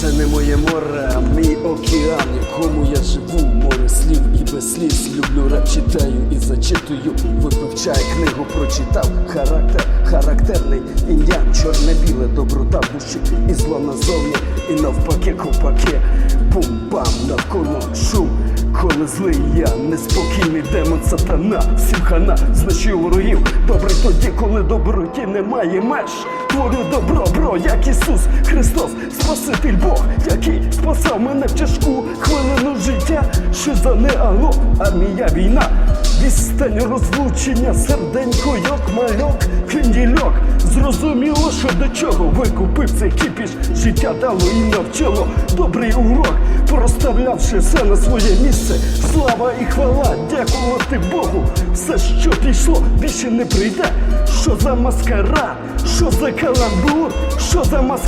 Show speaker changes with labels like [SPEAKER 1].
[SPEAKER 1] Це не моє море, а мій океан, якому я живу, море слів і без сліз. Люблю реп, читаю і зачитую. Випив чай, книгу прочитав. Характер характерний, індіан, чорне-біле, доброта в душі і зло назовні, і навпаки, ковпаки. Бум-бам, навколо шум. Коли злий я, неспокійний демон сатана, всім хана знищую ворогів. Добрий тоді, коли доброті немає меж. Творю добро, бро, як Ісус Христос, Спаситель Бог, який спасав мене в тяжку хвилину життя. Що за не алло, а мія війна. Відстань розлучення, серденько, йок, мальок, крендільок. Зрозуміло, що до чого викупив цей кіпіш. Життя дало і навчило добрий урок, проставлявши все на своє місце. Слава і хвала, дякувати Богу. Все, що пішло, більше не прийде. Що за маскарад, що за каламбур, що за маскарад.